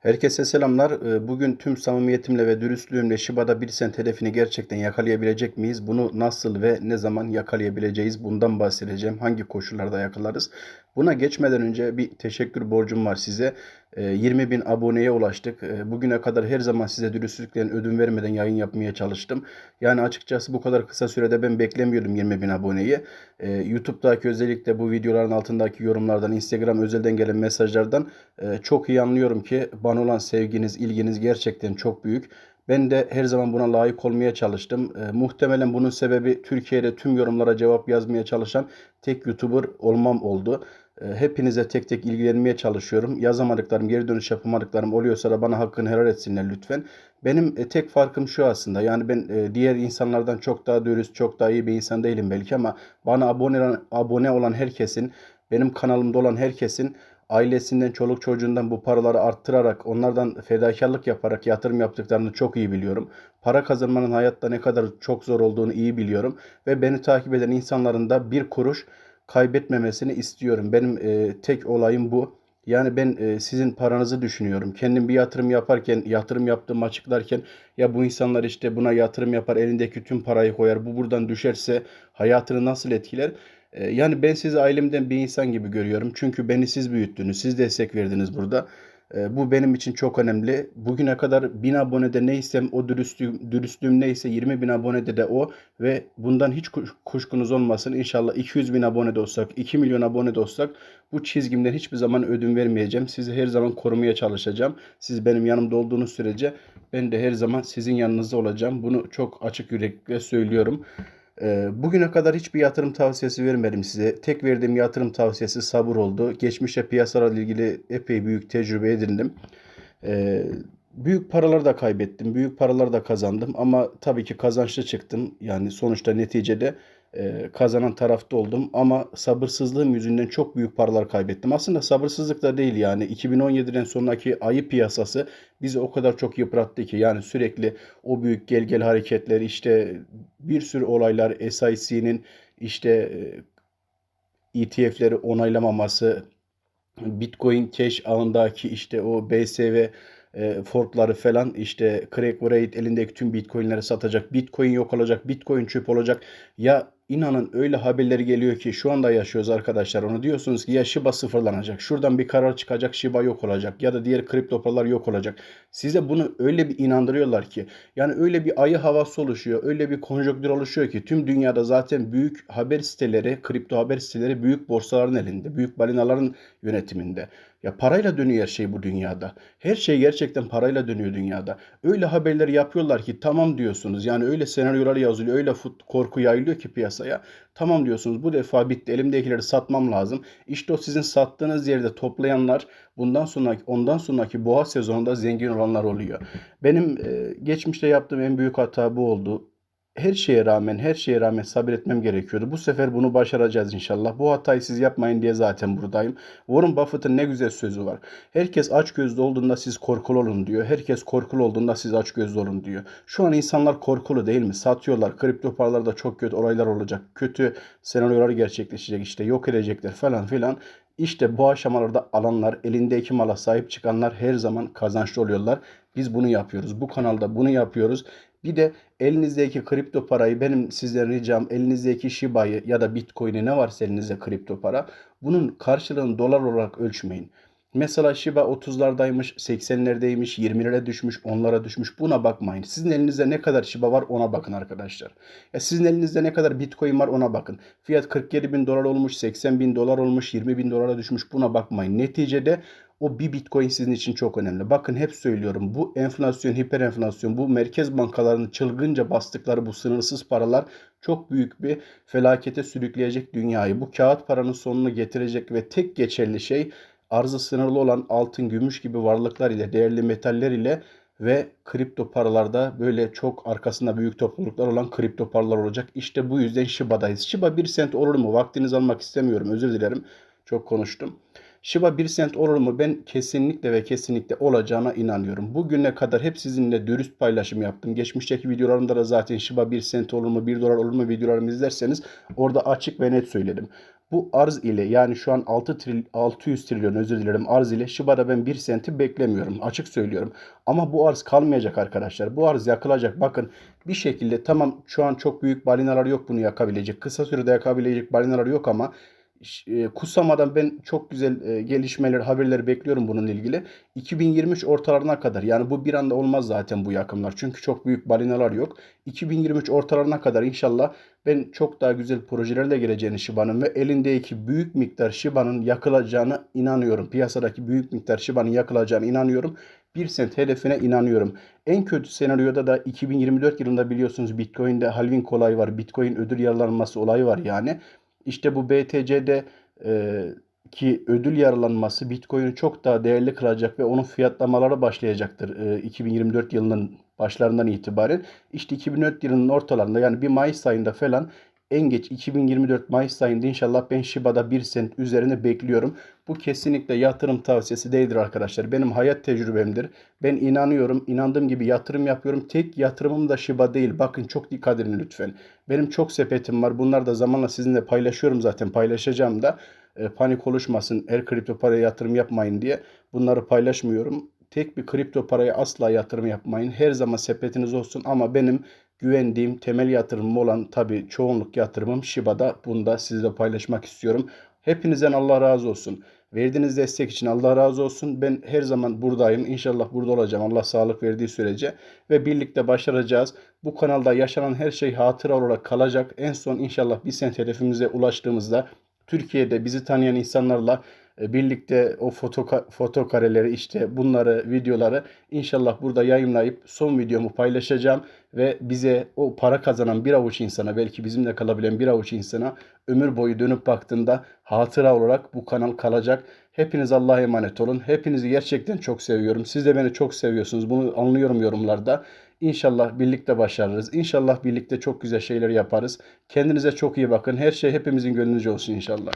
Herkese selamlar. Ee, Bugün tüm samimiyetimle ve dürüstlüğümle Shiba'da bir sent hedefini gerçekten yakalayabilecek miyiz? Bunu nasıl ve ne zaman yakalayabileceğiz? Bundan bahsedeceğim. Hangi koşullarda yakalarız? Buna geçmeden önce bir teşekkür borcum var size. Ee, 20 bin aboneye ulaştık. Ee, Bugüne kadar her zaman size dürüstlükten ödün vermeden yayın yapmaya çalıştım. Yani açıkçası bu kadar kısa sürede ben beklemiyordum 20 bin aboneyi. Ee, YouTube'daki özellikle bu videoların altındaki yorumlardan, Instagram özelden gelen mesajlardan e, çok iyi anlıyorum ki bana olan sevginiz, ilginiz gerçekten çok büyük. Ben de her zaman buna layık olmaya çalıştım. E, muhtemelen bunun sebebi Türkiye'de tüm yorumlara cevap yazmaya çalışan tek YouTuber olmam oldu. E, hepinize tek tek ilgilenmeye çalışıyorum. Yazamadıklarım, geri dönüş yapamadıklarım oluyorsa da bana hakkını helal etsinler lütfen. Benim e, tek farkım şu aslında. Yani ben e, diğer insanlardan çok daha dürüst, çok daha iyi bir insan değilim belki ama bana abone abone olan herkesin, benim kanalımda olan herkesin ailesinden, çoluk çocuğundan bu paraları arttırarak, onlardan fedakarlık yaparak yatırım yaptıklarını çok iyi biliyorum. Para kazanmanın hayatta ne kadar çok zor olduğunu iyi biliyorum. Ve beni takip eden insanların da bir kuruş kaybetmemesini istiyorum. Benim e, tek olayım bu. Yani ben e, sizin paranızı düşünüyorum. Kendim bir yatırım yaparken, yatırım yaptığımı açıklarken ya bu insanlar işte buna yatırım yapar, elindeki tüm parayı koyar. Bu buradan düşerse hayatını nasıl etkiler? E, yani ben sizi ailemden bir insan gibi görüyorum. Çünkü beni siz büyüttünüz, siz destek verdiniz burada. E, bu benim için çok önemli. Bugüne kadar 1000 abonede neysem o dürüstlüğüm, dürüstlüğüm neyse 20 bin abonede de o ve bundan hiç kuş- kuşkunuz olmasın. İnşallah 200 bin abonede olsak, 2 milyon abonede olsak bu çizgimden hiçbir zaman ödün vermeyeceğim. Sizi her zaman korumaya çalışacağım. Siz benim yanımda olduğunuz sürece ben de her zaman sizin yanınızda olacağım. Bunu çok açık yürekle söylüyorum. Ee, Bugüne kadar hiçbir yatırım tavsiyesi vermedim size. Tek verdiğim yatırım tavsiyesi sabır oldu. Geçmişte piyasalarla ilgili epey büyük tecrübe edindim. Ee, büyük paralar da kaybettim, büyük paralar da kazandım ama tabii ki kazançlı çıktım. Yani sonuçta neticede e, kazanan tarafta oldum ama sabırsızlığım yüzünden çok büyük paralar kaybettim. Aslında sabırsızlık da değil yani 2017'den sonraki ayı piyasası bizi o kadar çok yıprattı ki yani sürekli o büyük gel gel hareketler işte bir sürü olaylar SIC'nin işte e, ETF'leri onaylamaması, Bitcoin Cash ağındaki işte o BSV e, forkları falan işte Craig Wright elindeki tüm Bitcoin'leri satacak. Bitcoin yok olacak. Bitcoin çöp olacak. Ya inanın öyle haberleri geliyor ki şu anda yaşıyoruz arkadaşlar. Onu diyorsunuz ki ya Shiba sıfırlanacak. Şuradan bir karar çıkacak. Shiba yok olacak. Ya da diğer kripto paralar yok olacak. Size bunu öyle bir inandırıyorlar ki. Yani öyle bir ayı havası oluşuyor. Öyle bir konjonktür oluşuyor ki tüm dünyada zaten büyük haber siteleri, kripto haber siteleri büyük borsaların elinde. Büyük balinaların yönetiminde. Ya parayla dönüyor her şey bu dünyada. Her şey gerçekten parayla dönüyor dünyada. Öyle haberler yapıyorlar ki tamam diyorsunuz. Yani öyle senaryolar yazılıyor, öyle fut, korku yayılıyor ki piyasaya. Tamam diyorsunuz bu defa bitti elimdekileri satmam lazım. İşte o sizin sattığınız yerde toplayanlar bundan sonraki ondan sonraki boğa sezonunda zengin olanlar oluyor. Benim e, geçmişte yaptığım en büyük hata bu oldu her şeye rağmen, her şeye rağmen sabretmem gerekiyordu. Bu sefer bunu başaracağız inşallah. Bu hatayı siz yapmayın diye zaten buradayım. Warren Buffett'ın ne güzel sözü var. Herkes açgözlü olduğunda siz korkulu olun diyor. Herkes korkulu olduğunda siz açgözlü olun diyor. Şu an insanlar korkulu değil mi? Satıyorlar. Kripto paralarda çok kötü olaylar olacak. Kötü senaryolar gerçekleşecek işte. Yok edecekler falan filan. İşte bu aşamalarda alanlar, elindeki mala sahip çıkanlar her zaman kazançlı oluyorlar. Biz bunu yapıyoruz. Bu kanalda bunu yapıyoruz. Bir de elinizdeki kripto parayı benim sizden ricam elinizdeki Shiba'yı ya da Bitcoin'i ne varsa elinizde kripto para bunun karşılığını dolar olarak ölçmeyin. Mesela Shiba 30'lardaymış, 80'lerdeymiş, 20'lere düşmüş, 10'lara düşmüş. Buna bakmayın. Sizin elinizde ne kadar Shiba var ona bakın arkadaşlar. Ya sizin elinizde ne kadar Bitcoin var ona bakın. Fiyat 47 bin dolar olmuş, 80 bin dolar olmuş, 20 bin dolara düşmüş. Buna bakmayın. Neticede o bir Bitcoin sizin için çok önemli. Bakın hep söylüyorum bu enflasyon, hiperenflasyon, bu merkez bankalarının çılgınca bastıkları bu sınırsız paralar çok büyük bir felakete sürükleyecek dünyayı. Bu kağıt paranın sonunu getirecek ve tek geçerli şey arzı sınırlı olan altın, gümüş gibi varlıklar ile, değerli metaller ile ve kripto paralarda böyle çok arkasında büyük topluluklar olan kripto paralar olacak. İşte bu yüzden Shiba'dayız. Shiba 1 sent olur mu? Vaktinizi almak istemiyorum. Özür dilerim. Çok konuştum. Shiba 1 sent olur mu? Ben kesinlikle ve kesinlikle olacağına inanıyorum. Bugüne kadar hep sizinle dürüst paylaşım yaptım. Geçmişteki videolarımda da zaten Shiba 1 sent olur mu, 1 dolar olur mu videolarımı izlerseniz orada açık ve net söyledim. Bu arz ile yani şu an 6 tril, 600 trilyon özür dilerim arz ile Shiba'da ben 1 senti beklemiyorum. Açık söylüyorum. Ama bu arz kalmayacak arkadaşlar. Bu arz yakılacak. Bakın bir şekilde tamam şu an çok büyük balinalar yok bunu yakabilecek. Kısa sürede yakabilecek balinalar yok ama Kusama'dan ben çok güzel e, gelişmeler, haberleri bekliyorum bununla ilgili. 2023 ortalarına kadar yani bu bir anda olmaz zaten bu yakımlar. Çünkü çok büyük balinalar yok. 2023 ortalarına kadar inşallah ben çok daha güzel projelerle geleceğini Shiba'nın ve elindeki büyük miktar Shiba'nın yakılacağına inanıyorum. Piyasadaki büyük miktar Shiba'nın yakılacağına inanıyorum. 1 sent hedefine inanıyorum. En kötü senaryoda da 2024 yılında biliyorsunuz Bitcoin'de halving olayı var. Bitcoin ödül yaralanması olayı var yani. İşte bu BTC'de e, ki ödül yaralanması Bitcoin'i çok daha değerli kılacak ve onun fiyatlamaları başlayacaktır e, 2024 yılının başlarından itibaren. İşte 2004 yılının ortalarında yani bir Mayıs ayında falan en geç 2024 Mayıs ayında inşallah ben Shiba'da 1 sent üzerine bekliyorum. Bu kesinlikle yatırım tavsiyesi değildir arkadaşlar. Benim hayat tecrübemdir. Ben inanıyorum. inandığım gibi yatırım yapıyorum. Tek yatırımım da Shiba değil. Bakın çok dikkat edin lütfen. Benim çok sepetim var. Bunlar da zamanla sizinle paylaşıyorum zaten. Paylaşacağım da. E, panik oluşmasın. Her kripto paraya yatırım yapmayın diye. Bunları paylaşmıyorum. Tek bir kripto paraya asla yatırım yapmayın. Her zaman sepetiniz olsun ama benim güvendiğim temel yatırımım olan tabii çoğunluk yatırımım Shiba'da. Bunu da sizle paylaşmak istiyorum. Hepinizden Allah razı olsun. Verdiğiniz destek için Allah razı olsun. Ben her zaman buradayım. İnşallah burada olacağım. Allah sağlık verdiği sürece. Ve birlikte başaracağız. Bu kanalda yaşanan her şey hatıra olarak kalacak. En son inşallah bir sent hedefimize ulaştığımızda Türkiye'de bizi tanıyan insanlarla birlikte o foto, foto kareleri işte bunları videoları inşallah burada yayınlayıp son videomu paylaşacağım ve bize o para kazanan bir avuç insana belki bizimle kalabilen bir avuç insana ömür boyu dönüp baktığında hatıra olarak bu kanal kalacak. Hepiniz Allah'a emanet olun. Hepinizi gerçekten çok seviyorum. Siz de beni çok seviyorsunuz. Bunu anlıyorum yorumlarda. İnşallah birlikte başarırız. İnşallah birlikte çok güzel şeyler yaparız. Kendinize çok iyi bakın. Her şey hepimizin gönlünce olsun inşallah.